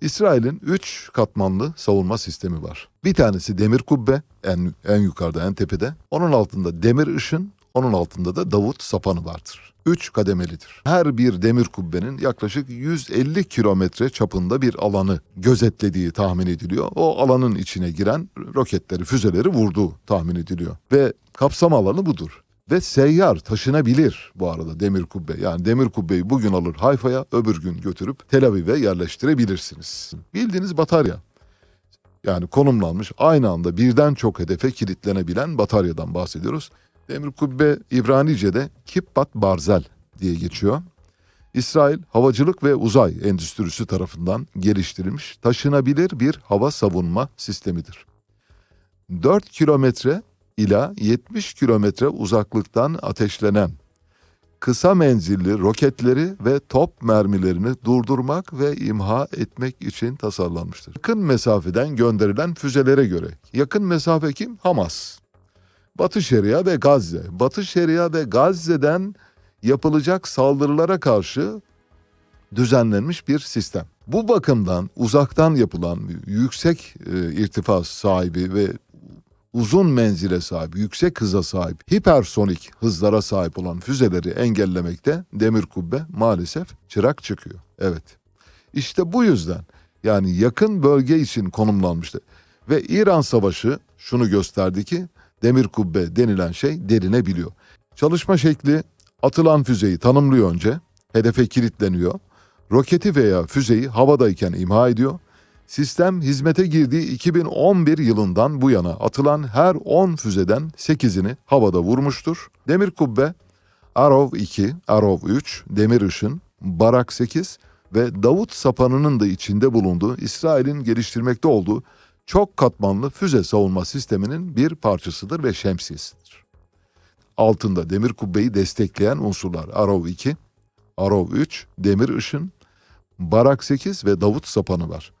İsrail'in 3 katmanlı savunma sistemi var. Bir tanesi demir kubbe en, en yukarıda en tepede. Onun altında demir ışın, onun altında da Davut sapanı vardır. 3 kademelidir. Her bir demir kubbenin yaklaşık 150 kilometre çapında bir alanı gözetlediği tahmin ediliyor. O alanın içine giren roketleri, füzeleri vurduğu tahmin ediliyor. Ve kapsam alanı budur. Ve seyyar taşınabilir bu arada demir kubbe. Yani demir kubbeyi bugün alır Hayfa'ya öbür gün götürüp Tel Aviv'e yerleştirebilirsiniz. Bildiğiniz batarya. Yani konumlanmış aynı anda birden çok hedefe kilitlenebilen bataryadan bahsediyoruz. Demir kubbe İbranice'de Kippat Barzel diye geçiyor. İsrail havacılık ve uzay endüstrisi tarafından geliştirilmiş taşınabilir bir hava savunma sistemidir. 4 kilometre ila 70 kilometre uzaklıktan ateşlenen kısa menzilli roketleri ve top mermilerini durdurmak ve imha etmek için tasarlanmıştır. Yakın mesafeden gönderilen füzelere göre yakın mesafe kim? Hamas. Batı Şeria ve Gazze. Batı Şeria ve Gazze'den yapılacak saldırılara karşı düzenlenmiş bir sistem. Bu bakımdan uzaktan yapılan yüksek e, irtifa sahibi ve uzun menzile sahip, yüksek hıza sahip, hipersonik hızlara sahip olan füzeleri engellemekte demir kubbe maalesef çırak çıkıyor. Evet. İşte bu yüzden yani yakın bölge için konumlanmıştı. Ve İran Savaşı şunu gösterdi ki demir kubbe denilen şey delinebiliyor. Çalışma şekli atılan füzeyi tanımlıyor önce, hedefe kilitleniyor, roketi veya füzeyi havadayken imha ediyor, Sistem hizmete girdiği 2011 yılından bu yana atılan her 10 füzeden 8'ini havada vurmuştur. Demir kubbe, Arov 2, Arov 3, Demir Işın, Barak 8 ve Davut sapanının da içinde bulunduğu İsrail'in geliştirmekte olduğu çok katmanlı füze savunma sisteminin bir parçasıdır ve şemsiyesidir. Altında demir kubbeyi destekleyen unsurlar Arov 2, Arov 3, Demir Işın, Barak 8 ve Davut sapanı var.